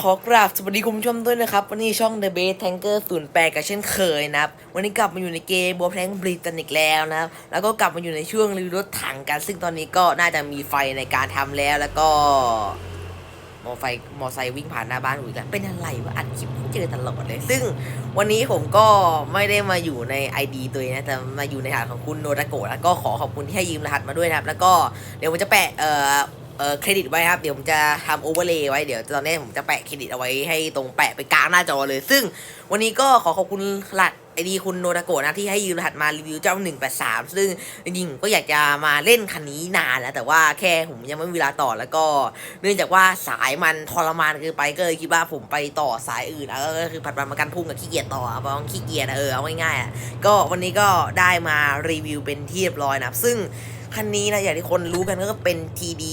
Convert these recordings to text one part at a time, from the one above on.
ขอกราบสวัสดีคุณผู้ชมด้วยนะครับ วันนี้ช่อง The Base Tanker 08กับเช่นเคยนะครับ วันนี้กลับมาอยู่ในเกมบัวแพลงบริตันอีกแล้วนะครับ แล้วก็กลับมาอยู่ในช่วงรีวิวรถถังกัน ซึ่งตอนนี้ก็น่าจะมีไฟในการทำแล้วแล้วก็ มอไฟมอไซค์วิ่งผ่านหน้าบ้านอีกแล้วเป็นอะไรวะอัดคลิปเจอตลอดเลย ซึ่งวันนี้ผมก็ไม่ได้มาอยู่ใน ID ตัวเองนะแต่มาอยู่ในฐานของคุณโนตาโกะแล้วก็ขอขอบคุณที่ให้ยืมรหัสมาด้วยนะครับ แล้วก็เดี๋ยวผมจะแปะเอ่อ เออเครดิตไว้ครับ เดี๋ยวผมจะทำโอเวอร์เลย์ไว้เดี๋ยวตอนนี้ผมจะแปะเครดิตเอาไว้ให้ตรงแปะไปกลางหน้าจอเลย ซึ่งวันนี้ก็ขอขอบคุณรหัสไอดีคุณโนตาโกะนะที่ให้ยืมรหัสมารีวิวเจ้า 183 ซึ่งจริงๆก็อยากจะมาเล่นคันนี้นานแล้ว แต่ว่าแค่ผมยังไม่มีเวลาต่อแล้วก็ เนื่องจากว่าสายมันทรมานเกินไปก็เลยคิดว่าผมไปต่อสายอื่นอะก็คือผัดวันประกันพุ่งกับขี้เกียจต่อเพราะขี้เกียจอะเออเอาง่ายๆอะก็วันนี้ก็ได้มารีวิวเป็นที่เรียบร้อยนะครับซึ่งคันนี้นะอย่างที่คนรู้กันก็เป็น TD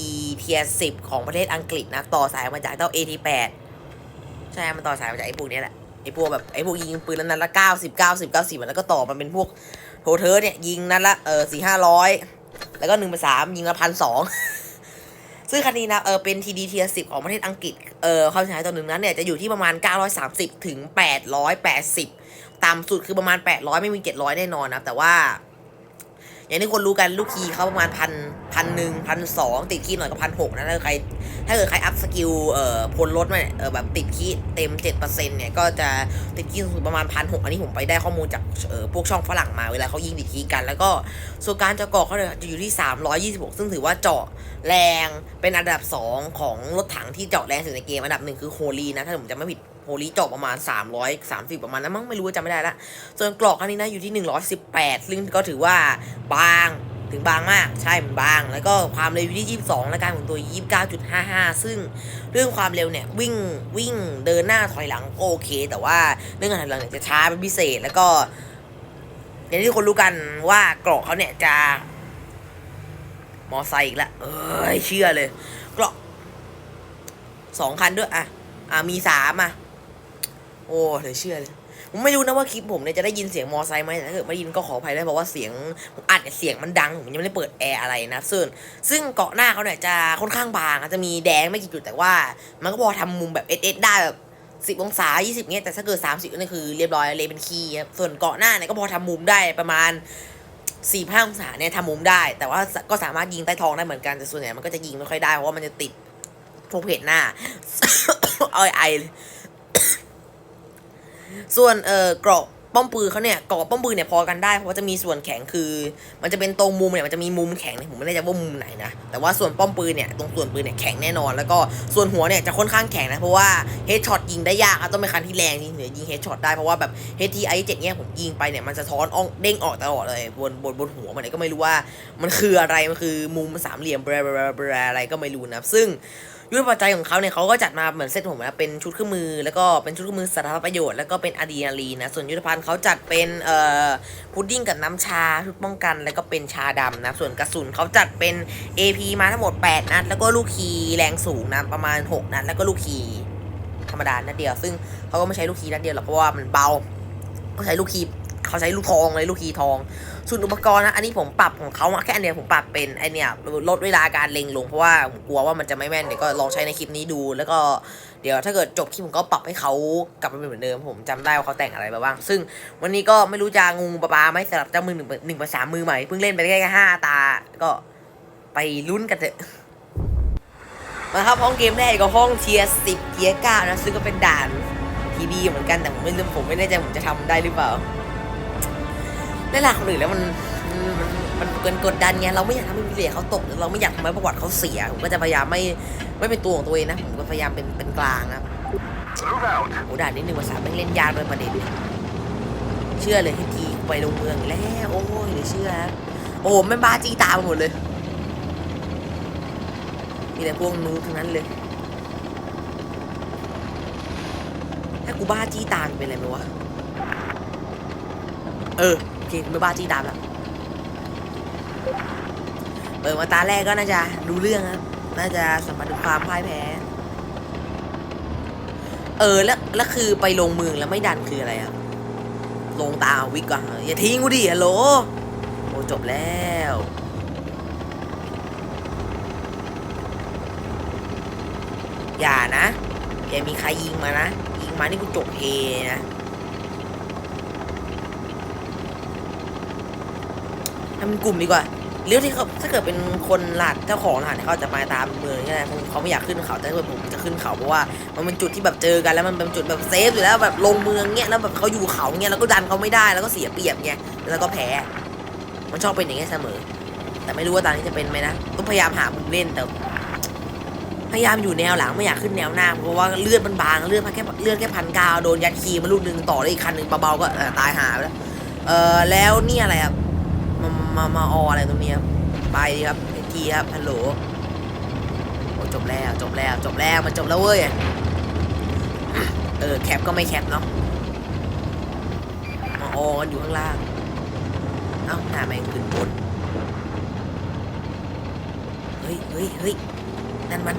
Tier 10ของประเทศอังกฤษนะ ต่อสายมาจากเจ้า AT8 ใช่ มันต่อสายมาจากไอ้พวกเนี้ยแหละ ไอ้พวกแบบไอ้พวกยิงปืนนั้นละเก้าสิบเก้าสิบเก้าสิบแล้วก็ต่อมันเป็นพวกโทเทอร์เนี่ยยิงนั้นละเออสี่ห้าร้อยแล้วก็หนึ่งไปสามยิงละพันสองซึ่งคันนี้นะเออเป็น TD Tier 10ของประเทศอังกฤษเออความเสียหายต่อหนึ่งนั้นเนี่ยจะอยู่ที่ประมาณ 930 ถึง 880 ต่ำสุดคือประมาณ 800 ไม่มี 700 แน่นอนนะ แต่ว่า อย่างที่คนรู้กันลูกคีเขาประมาณพันพันหนึ่งพันสองติดคีหน่อยก็พันหกนะถ้าใครถ้าเกิดใครอัพสกิลเอ่อพลรถมาเนี่ยเออแบบติดคีเต็มเจ็ดเปอร์เซ็นต์เนี่ยก็จะติดคีสูงประมาณพันหกอันนี้ผมไปได้ข้อมูลจากเอ่อพวกช่องฝรั่งมาเวลาเขายิงติดคีกัน แล้วก็ส่วนการเจาะเกาะเขาเนี่ยจะอยู่ที่326ซึ่งถือว่าเจาะแรงเป็นอันดับ2ของรถถังที่เจาะแรงสุดในเกมอันดับหนึ่งคือโฮลีนะถ้าผมจำไม่ผิด โฮลีจาะประมาณ 330 ประมาณนั้นมั้งไม่รู้จำไม่ได้ละ ส่วนกรอกอันนี้นะอยู่ที่ 118 ซึ่งก็ถือว่าบางถึงบางมากใช่มันบาง แล้วก็ความเร็วอยู่ที่ 22 และการหมุนตัว 29.55 ซึ่งเรื่องความเร็วเนี่ยวิ่งวิ่งเดินหน้าถอยหลังโอเค แต่ว่าเรื่องการถอยหลังเนี่ยจะช้าเป็นพิเศษ แล้วก็อย่างที่คนรู้กันว่ากราะเขาเนี่ยจะ มอไซค์อีกล้วเอ้ยเชื่อเลย กราะสองคันด้วยอะอะมีสามอะ โอ้เหลยวเชื่อเลยผมไม่รู้นะว่าคลิปผมเนี่ยจะได้ยินเสียงมอไซค์ไหมแต่ถ้าเกิดไม่ได้ยินก็ขออภัยด้วยเพราะว่าเสียงผมอัดเนี่ยเสียงมันดังผมยังไม่ได้เปิดแอร์อะไรนะซึ่งซึ่งเกาะหน้าเขาเนี่ยจะค่อนข้างบางจะมีแดงไม่กี่จุดแต่ว่า มันก็พอทำมุมแบบเอสเอสได้แบบสิบองศายี่สิบเงี้ยแต่ถ้าเกิดสามสิบนี่คือเรียบร้อยเลยเป็นคีย์ครับส่วนเกาะหน้าเนี่ยก็พอทำมุมได้ประมาณสี่ห้าองศาเนี่ยทำมุมได้ แต่ว่าก็สามารถยิงใต้ท้องได้เหมือนกันแต่ส่วนใหญ่มันก็จะยิงไม่ค่อยได้เพราะว่ามันจะติดพวกเพจหน้าเอาไอเลย ส่วนเอ่อเกราะป้อมปืนเขาเนี่ยเกราะป้อมปืนเนี่ยพอกันได้เพราะว่าจะมีส่วนแข็งคือ มันจะเป็นตรงมุมเนี่ยมันจะมีมุมแข็งเนี่ยผมไม่แน่ใจว่ามุมไหนนะแต่ว่าส่วนป้อมปืนเนี่ยตรงส่วนปืนเนี่ยแข็งแน่นอน แล้วก็ส่วนหัวเนี่ยจะค่อนข้างแข็งนะเพราะว่าเฮดช็อตยิงได้ยากครับต้องเป็นคันที่แรงจริงถึงยิงเฮดช็อตได้เพราะว่าแบบ HTI 7เนี่ยผมยิงไปเนี่ยมันจะท้อนอ่องเด้งออกตลอดเลยบนบนบนหัวมันเนี่ยก็ไม่รู้ว่ามันคืออะไรมันคือมุมสามเหลี่ยมแบรรแบรอะไรก็ไม่รู้นะซึ่ง ยุทธปัจจัยของเขาเนี่ยเขาก็จัดมาเหมือนเซตผมนะเป็นชุดเครื่องมือ แล้วก็เป็นชุดเครื่องมือสาธารณประโยชน์แล้วก็เป็นอะดรีนาลีนนะส่วนยุทธภัณฑ์เขาจัดเป็นเอ่อพุดดิ้งกับน้ำชาชุดป้องกัน แล้วก็เป็นชาดำนะส่วนกระสุนเขาจัดเป็น AP มาทั้งหมด 8 นัด แล้วก็ลูกคีแรงสูงนะประมาณ 6 นัด แล้วก็ลูกคีธรรมดานัดเดียว ซึ่งเขาก็ไม่ใช้ลูกคีนัดเดียวหรอกเพราะว่ามันเบาเขาใช้ลูกคี เขาใช้ลูกทองเลยลูกคีทอง ส่วนอุปกรณ์นะอันนี้ผมปรับของเขาาแค่อันเดียวผมปรับเป็นไอเนี่ยลดเวลาการเล็งลงเพราะว่าผมกลัวว่ามันจะไม่แม่นเดี๋ยวก็ลองใช้ในคลิปนี้ดู แล้วก็เดี๋ยวถ้าเกิดจบคลิปผมก็ปรับให้เขากลับมาเป็นเหมือนเดิมผมจำได้ว่าเขาแต่งอะไรมาบ้าง ซึ่งวันนี้ก็ไม่รู้จะงูปลาปลาไหมสำหรับเจ้ามือหนึ่งหนึ่งภาษามมือใหม่เพิ่งเล่นไปได้แค่ห้าตาก็ไปลุ้นกันเถอะมาครับห้องเกมแรกก็ห้องเทียร์สิบเทียร์เก้านะซึ่งก็เป็นด่านทีดีเหมือนกันแต่ผมไม่รู้ผมไม่แน่ใจผมจะทำได้หรือเปล่า เล่ลักคนอื่นแล้วมันมันมันเกินกดดันไงเราไม่อยากทำให้วิเลเขาตก เราไม่อยากทำให้ประวัติเขาเสีย ผมก็จะพยายามไม่ไม่เป็นตัวของตัวเองนะ ผมก็พยายามเป็นเป็นกลางนะ Move out. โอ้ด่านนี้หนึ่งภาษาไม่งเล่นยากเลยประเด็นเชื่อเลยที่ทีไปลงเมืองแล้วโอ้ยเหลือเชื่อครับโอ้โหแม่บ้าจี้ตาหมดเลย มีแต่พวกนูบทั้งนั้นเลย ถ้ากูบ้าจี้ตาเป็นอะไรไหมวะ เออ กูไม่บ้าจี้ตามแล้วเปิดมาตาแรกก็น่าจะดูเรื่องครับน่าจะสัมผัสถึงความพ่ายแพ้ เออแล้วแล้วคือไปลงเมืองแล้วไม่ดันคืออะไรอะลงตาวิกก่อนอย่าทิ้งกูดิฮัลโหลโอ้จบแล้วอย่านะออย่ามีใครยิงมานะ ยิงมานี่กูจบเฮนะำเป็นกลุ่มดีกว่าหรือที่เขาถ้าเกิดเป็นคนหลาดเจ้าของหลาดเขาจะมาตามเมืองนี่แหละเขาไม่อยากขึ้นเขาแต่ถ้าเกิดผมจะขึ้นเขาเพราะว่ามันเป็นจุดที่แบบเจอกันแล้วมันเป็นจุดแบบเซฟอยู่แล้วแบบลงเมืองเงี้ยแล้วแบบเขาอยู่เขาเงี้ยแล้วก็ดันเขาไม่ได้แล้วก็เสียเปรียบเงี้ยแล้วก็แพ้มันชอบเป็นอย่างเงี้ยเสมอ แต่ไม่รู้ว่าตอนนี้จะเป็นไหมนะต้องพยายามหามุมเล่นแต่พยายามอยู่แนวหลังไม่อยากขึ้นแนวหน้าเพราะว่าเลือดมันบางเลือดแค่เลือดแค่พันก้าโดนยัดคีมาลูกหนึ่งต่อได้อีกคันหนึ่งเบาๆก็ตายหาไปแล้วเออแล้วนี่อะไรครับ มามาออะไรตรงนี้ครับไปดีครับเอทีครับฮัลโหลโอ้จบแล้วจบแล้วจบแล้วมันจบแล้วเว้ยเออแคปก็ไม่แคปเนาะมาออกันอยู่ข้างล่างเอ้าหน้าแม่งขึ้นบนเฮ้ยเฮ้ยเฮ้ยนั่นมัน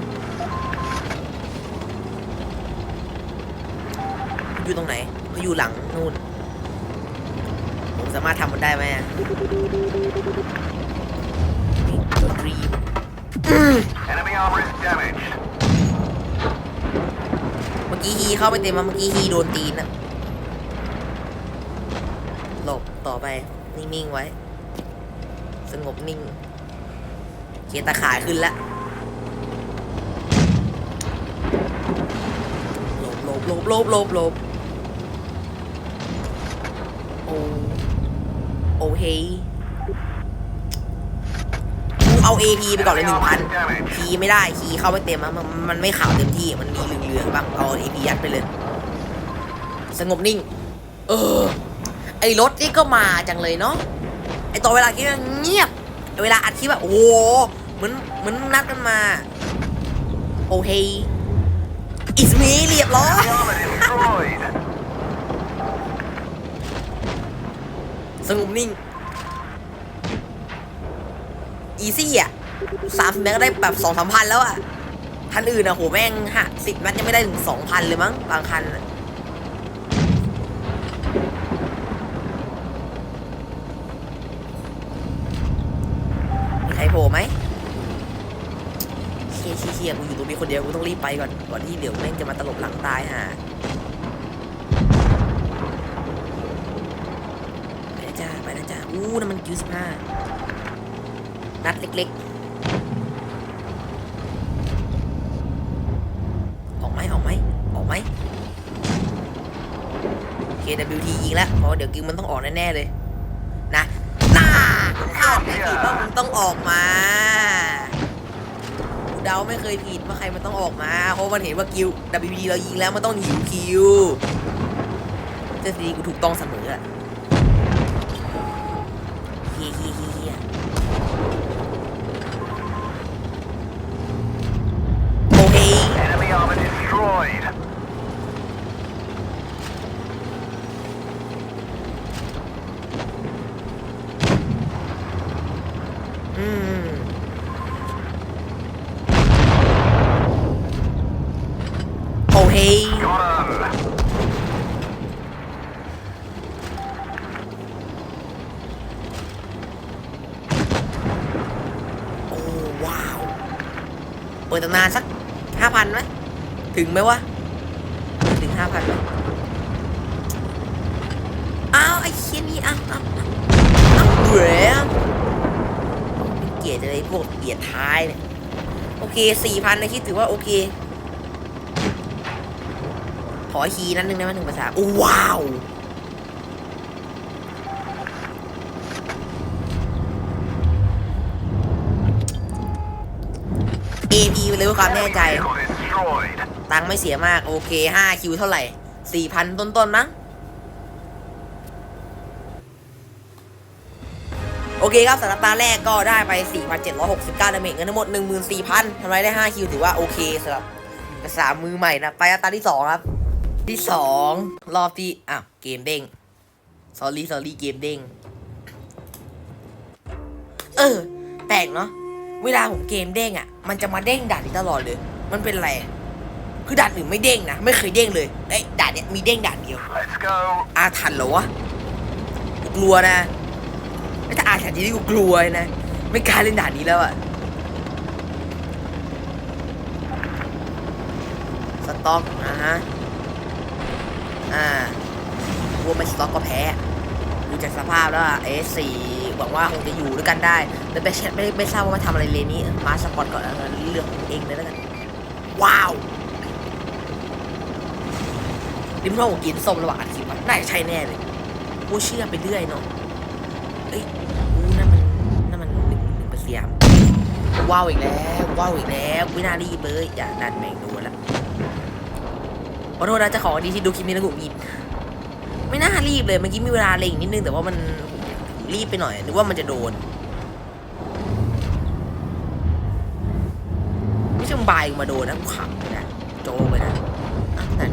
อยู่ตรงไหนเขาอยู่หลังนู่น สามารถทำมันได้ไหมอะนี่ตัวดรีม Enemy armor is damaged. เมื่อกี้ฮีเข้าไปเต็มมาเมื่อกี้ฮีโดนตีนนะหลบต่อไป นิ่งๆไว้ สงบนิ่งเขียนตาขายขึ้นแล้วหลบหลบหลบหลบหลบหลบโอ้ โอเฮกูเอา AP ไปก่อนเลยหนึ่งพันคีไม่ได้คีเข้าไม่เต็มมันมันไม่ขาวเต็มที่มันมีเหลืองๆบ้างเอาเอพียัดไปเลย สงบนิ่ง เออ ไอรถนี่ก็มาจังเลยเนาะไอตอนเวลาคิดว่าเงียบ เวลาอัดคลิปแบบโอ้โหเหมือนเหมือนนัดกันมา โอเคอิสมีเรียบร้อย สงบนิ่ง อีซี่อะสามสิบเมตรก็ได้แบบสองสามพันแล้วอะคันอื่นอะโหแม่งฮะสิบนัดยังไม่ได้ถึงสองพันเลยมั้งบางคันมีใครโผล่ไหมเชี่ยเชี่ยเชี่ยกูอยู่ตรงนี้คนเดียวกูต้องรีบไปก่อนก่อนที่เดี๋ยวแม่งจะมาตลบหลังตายฮะไปนะจ้าไปนะจ้า อู้นั่นมันคิวสิบห้านัดเล็กๆ ออกไหมออกไหมออกไหม KWT ยิงแล้วเพราะเดี๋ยวกิงมันต้องออกแน่ๆเลย นะน่าคาดไม่ผิดว่ามันต้องออกมากูเดาไม่เคยผิดว่าใครมันต้องออกมา เพราะมันเห็นว่ากิว WT เรายิงแล้วมันต้องหิวคิวเจ้าทีกูถูกต้องเสมออะ ยเฮียเฮียเฮียโอเค Enemy armor destroyed. อืม โอเค Got him. โอ้ ว้าว เปิดตั้งนานสักห้าพันไหมถึงไหมวะ ถึงห้าพันไหมอ้าวไอ้เชี่ยนี่อ้าวอ้าวอ้าวอ้าวเบื่อเป็นเกลียดอะไรพวกเกียดท้ายเนี่ย โอเคสี่พันนะคิดถือว่าโอเค ขอคีนั้นหนึ่งได้ไหมหนึ่งภาษาโอ้ว้าว AP ไปเลยเพื่อความแน่ใจ ตังไม่เสียมาก โอเคห้าคิวเท่าไหร่สี่พันต้นๆมั้งโอเคครับสำหรับตาแรกก็ได้ไป 4,769ดาเมจเงินทั้งหมด 14,000ทำไรได้ 5 คิวถือว่าโอเคสำหรับภาษามือใหม่นะ ไปตาที่ 2 ครับ ที่ 2 รอบที่อ้าวเกมเด้ง sorry sorry เกมเด้ง เออ แปลกเนาะ เวลาผมเกมเด้งอะ มันจะมาเด้งด่านนี้ตลอดเลย มันเป็นอะไร คือด่านอื่นไม่เด้งนะ ไม่เคยเด้งเลยไอ้ยด่านเนี้ยมีเด้งด่านเดียว Let's go. อาถรรพ์เหรอวะกูกลัวนะไม่ถ้าอาถรรพ์จริงๆกูกลัวเลยนะ ไม่กล้าเล่นด่านนี้แล้วอะสต็อกนะฮะ อ่าวัวไม่สต็อกก็แพ้ดูจากสภาพแล้วเอสสี่ หวังว่าคงจะอยู่ด้วยกันได้แต่ไม่ไม่ไม่ทราบว่ามาทำอะไรเลนี่มาสปอร์ตก่อนเออเรื่องของเองเลยแล้วกันว้าวดิมพ่อผมกินส้มระหว่างอัดคลิปอะน่าจะใช่แน่เลยกูเชื่อไปเรื่อยเนาะเอ้ยอู้นั่นมันนั่นมันหนึ่งหนึ่งเปอร์เซ็นต์ว้าวอีกแล้วว้าวอีกแล้วไม่น่ารีเบเลยอย่าดันแมงดูแล้วขอโทษนะเจะของดีที่ดูคลิปนี้แล้วกูอินไม่น่ารีบเลยเมื่อกี้มีเวลาเล็งนิดนึงแต่ว่ามัน รีบไปหน่อยนึกว่ามันจะโดน ไม่ใช่มึงบายมาโดนนะขำเลยนะโจไปนะนั่น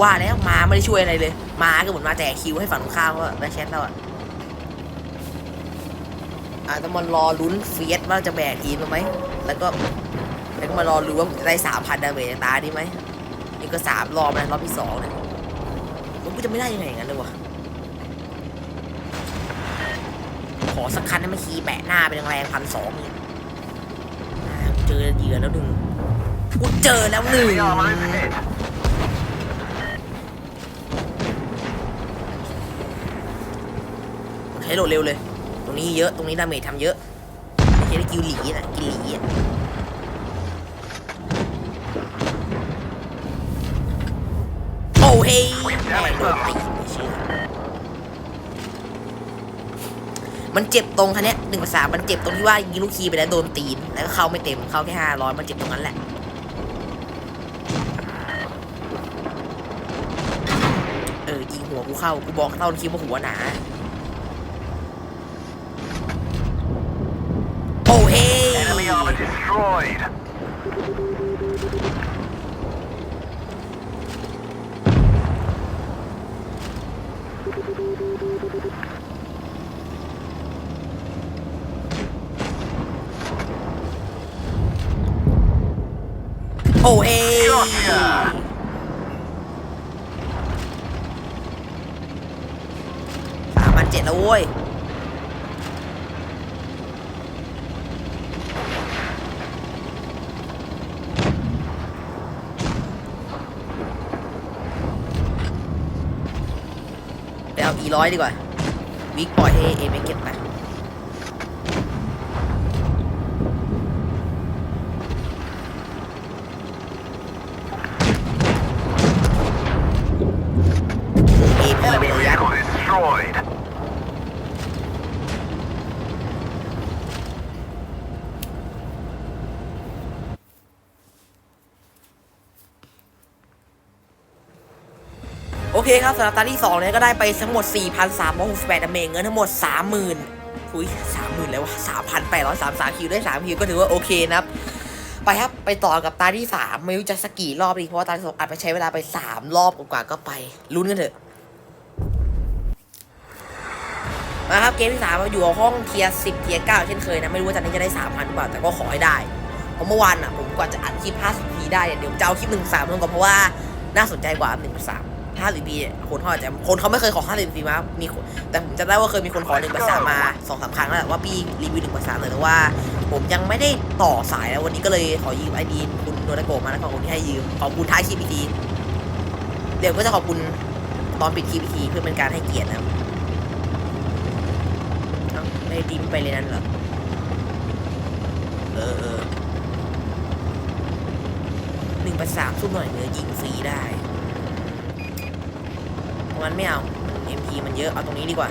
ว่าแล้วมาไม่ได้ช่วยอะไรเลย มาก็เหมือนมาแจกคิวให้ฝั่งข้ามว่าแบ็คแชทเราอะอาจจะมารอลุ้นเฟียสว่าจะแบกทีมไหม แล้วก็แล้วก็มารอรู้ว่าจะได้สามพันดาเมจตาดีไหมนี่ก็สามรอบแล้วรอบที่สองเนี่ยมันกูจะไม่ได้ยังไงอย่างนั้นเลยวะข อสักคันให้มาขี่แปะหน้าเป็นแรงพันสองเนี่ยเจอเหยื่อแล้วหนึ่งกูเจอแล้วหนึ่งใช้โหลดเร็วเลย ตรงนี้เยอะ ตรงนี้ดาเมจทำเยอะไม่ใช่ได้กิวหลีนะกินหลีอะโอ้เฮ้ยแม่โดนตีไม่เชื่อ มันเจ็บตรงคันนี้หนึ่งภาษามันเจ็บตรงที่ว่ายิงลูกคีไปแล้วโดนตีน แล้วก็เข้าไม่เต็มเข้าแค่ห้าร้อยมันเจ็บตรงนั้นแหละ เออยิงหัวกูเข้ากูบอกเท่าคิดว่าหัวหนา โอ้เฮ้ อ้เฮ้ Gotcha สามพันเจ็ดแล้วเว้ยไปเอาอีร้อยดีกว่า วิกปล่อยให้เอเมเก็บไป เคครับสำหรับตาที่2เนี่ยก็ได้ไปทั้งหมด 4,368ดาเมจเงินทั้งหมด 30,000อุ้ย30,000แล้วว่า3,833คิวได้3คิวก็ถือว่าโอเคนะครับ ไปครับ ไปต่อกับตาที่ 3 ไม่รู้จะสกี่รอบดีเพราะว่าตาที่สองอาจจะใช้เวลาไป 3 รอบกว่าก็ไปลุ้นกันเถอะมาครับเกมที่สามเาอยู่ห้องเทียร์สิบเทียร์เก้าเช่นเคยนะไม่รู้ว่าจะได้จะได้สามพันกว่าแต่ก็ขอให้ได้เพราะเมื่อวานอะผมกว่าจะอัดคลิปห้าสิบทีได้เดี๋ยวจะเอาคลิปหนึ่งสามลงก่อนเพราะว่าน่าสนใจกว่าหนึ่งสาม ท่าสิบปีคนเขาอาจจะคนเขาไม่เคยขอท่าสิบปีมามีแต่ผมจะได้ว่าเคยมีคนขอหนึ่งภาษามาสองสามครั้งแล้วว่าพี่รีวิวหนึ่งภาษาเลยแต่ว่า ผมยังไม่ได้ต่อสายแล้ววันนี้ก็เลยขอยืมไอดีคุณโดนาโกมาแล้วขอบคุณที่ให้ยืมขอบคุณท้ายคลิปอีกทีเดี๋ยวก็จะขอบคุณตอนปิดคลิปอีกทีเพื่อเป็นการให้เกียรตินะไม่ดิมไปเลยนั่นหรอเออหนึ่งประสามทุ่หน่อยเนื้อยิงฟรีได้ งั้นไม่เอา MP มันเยอะ เอาตรงนี้ดีกว่า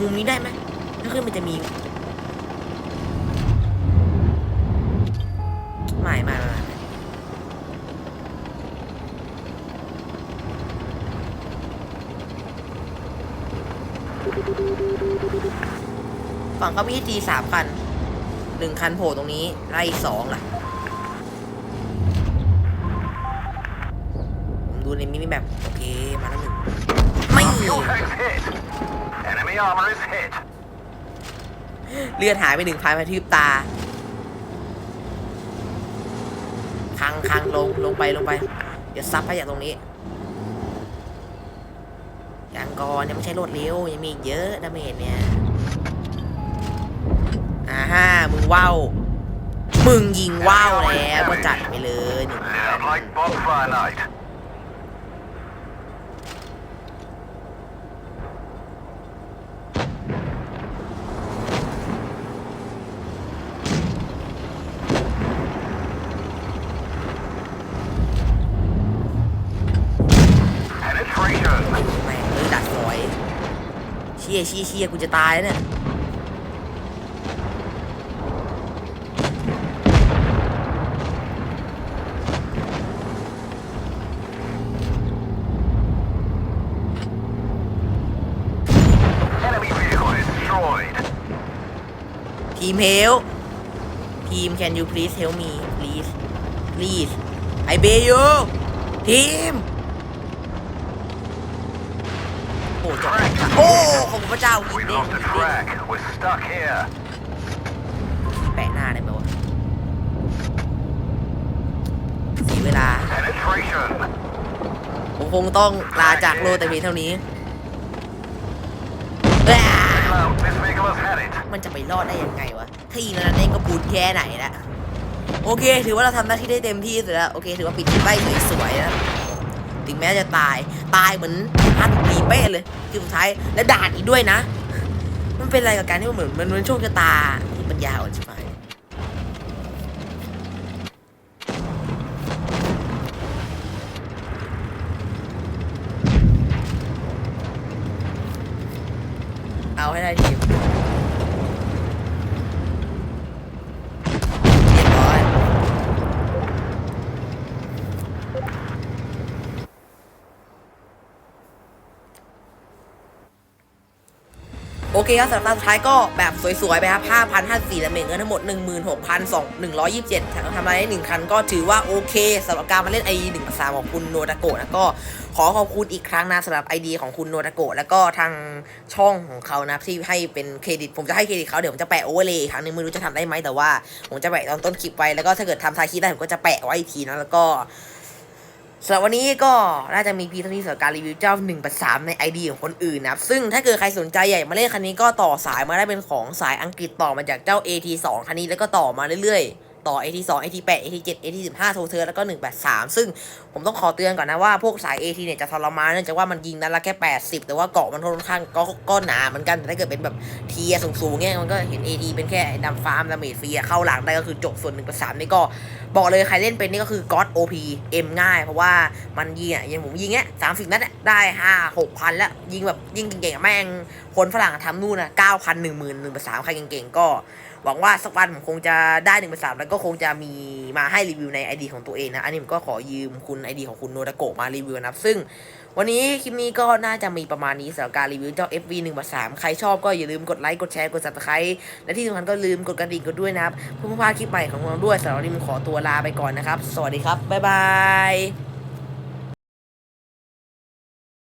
มุมนี้ได้ไหมถ้าขึ้นมันจะมี ไม่ไม่ไม่ฝั่งเขามีทีสามคันหนึ่งคันโผล่ตรงนี้ไล่สองล่ะ ผม ดูในมินิแบบโอเคมาแล้วหนึ่งไม่ Fuel tank's hit. Enemy armor is hit. เลือดหายไปหนึ่งพันมาทืบตาคังคังลงลงไปลงไปเดี๋ยวซับให้จากตรงนี้ยังก่อนยังไม่ใช่รถเร็วยังมีอีกเยอะดาเมจเนี่ยอ่าฮ่ามึงว้าวมึงยิงว่าวแล้วก็จัดไปเลยหนึ่งนัด Sound like bonfire night. Penetration. แม่งเลยดัดฝอย เชี่ ยเชี่ยเชี่ยกูจะตายแล้วเนี่ย Enemy vehicle destroyed. ทีมเฮลทีม can you please help me please please I beg you ทีม โอ้ จบโอ้ขอบคุณพระเจ้ายิง We've เด้ง lost a track. We're stuck here. แปะหน้าได้ไหมวะเสียเวลา Penetration. ผมคงต้องลาจากโลกแต่เพียงเท่านี้อ้า Out. This vehicle has had it. มันจะไปรอดได้ยังไงวะ ถ้ายิงแล้วนั้นเองก็ปูนแค่ไหนละโอเค ถือว่าเราทำหน้าที่ได้เต็มที่สุดแล้ว โอเค ถือว่าปิดคลิปได้สวยๆนะ ถึงแม้จะตาย ตายเหมือนฮันปีเป้เลย คือสุดท้ายและด่านอีกด้วยนะ มันเป็นอะไรกับการที่มันเหมือนมันเป็นโชคชะตาที่ปัญญาอ่อนใช่ไหมเอาให้ได้ทีมเรียบร้อย โอ เคครับสำหรับตาสุดท้ายก็แบบสวยๆไปครับ5,054ดาเมจเงินทั้งหมด 16,127ทำอะไรได้หนึ่งคันก็ถือว่าโอเคสำหรับการมาเล่น ID 1ภาษาของคุณโนตาโกะนะก็ขอขอบคุณอีกครั้งนะสำหรับ ID ของคุณโนตาโกะแล้วก็ทางช่องของเขานะที่ให้เป็นเครดิต ผมจะให้เครดิตเขาเดี๋ยวผมจะแปะโอเวอร์เลยครั้งหนึงไม่รู้จะทำได้ไหมแต่ว่า ผมจะแปะตอนต้นคลิปไว้แล้วก็ถ้าเกิดทำท้ายคลิปได้ผมก็จะแปะไว้อีกทีนะแล้วก็ สำหรับวันนี้ก็น่าจะมีพีเท่านี้สำหรับการรีวิวเจ้า1ปั3ใน ID ของคนอื่นนะครับ ซึ่งถ้าเกิดใครสนใจใหญ่มาเล่นคันนี้ก็ต่อสายมาได้เป็นของสายอังกฤษต่อมาจากเจ้า AT2 คันนี้แล้วก็ต่อมาเรื่อยๆ ต่อ AT2 AT8 AT7 AT15 โทเทอร์แล้วก็ 183 ซึ่งผมต้องขอเตือนก่อนนะว่าพวกสาย AT เนี่ยจะทรมานเนื่องจากว่ามันยิงนัดละแค่ 80 แต่ว่าเกาะมันค่อนข้างก็ก็หนาเหมือนกัน แต่ถ้าเกิดเป็นแบบเทียสูงๆเนี่ยมันก็เห็น AT เป็นแค่ดำฟาร์มดาเมจฟรีอะเข้าหลังได้ก็คือจบส่วน1 3นี่ก็บอกเลยใครเล่นเป็นนี่ก็คือ God OP M ง่าย เพราะว่ามันยิงอะอยังผมยิงเนี้ยสามสิบนัดอะได้ห้าหกพันแล้วยิงแบบยิงเก่งๆแม่งคนฝรั่งทำนู่นอะเก้าพันหนึ่งหมื่นหนึ่งภาษามใครเก่งๆก็ หวังว่าสักวันผมคงจะได้หนึ่งภาษามแล้วก็คงจะมีมาให้รีวิวใน ID ของตัวเองนะ อันนี้ผมก็ขอยืมคุณ ID ของคุณโนตาโกะมารีวิวนะครับ ซึ่งวันนี้คลิปนี้ก็น่าจะมีประมาณนี้สำหรับการรีวิวเจ้า FV 1ภาษามใครชอบก็อย่าลืมกดไลค์ กดแชร์ กด subscribe และที่สำคัญก็ลืมกดกระดิ่งกันด้วยนะครับเพื่อไม่พลาดคลิปใหม่ของเราด้วยสำหรับวันนี้ผมขอตัวลาไปก่อนนะครับ สวัสดีครับ บ๊ายบาย